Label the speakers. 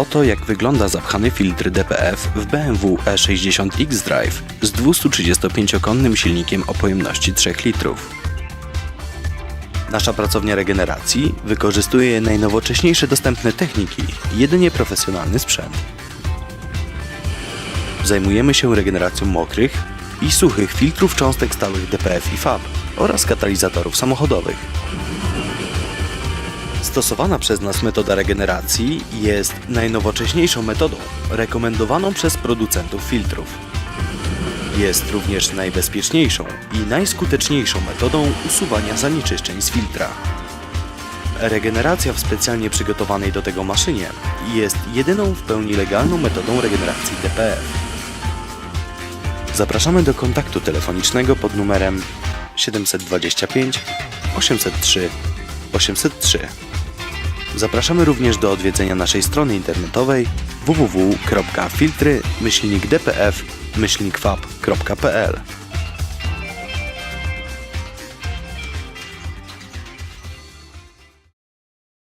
Speaker 1: Oto jak wygląda zapchany filtr DPF w BMW E60 X-Drive z 235-konnym silnikiem o pojemności 3 litrów. Nasza pracownia regeneracji wykorzystuje najnowocześniejsze dostępne techniki jedynie profesjonalny sprzęt. Zajmujemy się regeneracją mokrych i suchych filtrów cząstek stałych DPF i FAB oraz katalizatorów samochodowych. Stosowana przez nas metoda regeneracji jest najnowocześniejszą metodą rekomendowaną przez producentów filtrów. Jest również najbezpieczniejszą i najskuteczniejszą metodą usuwania zanieczyszczeń z filtra. Regeneracja w specjalnie przygotowanej do tego maszynie jest jedyną w pełni legalną metodą regeneracji DPF. Zapraszamy do kontaktu telefonicznego pod numerem 725 803 803. Zapraszamy również do odwiedzenia naszej strony internetowej www.filtry-dpf-fab.pl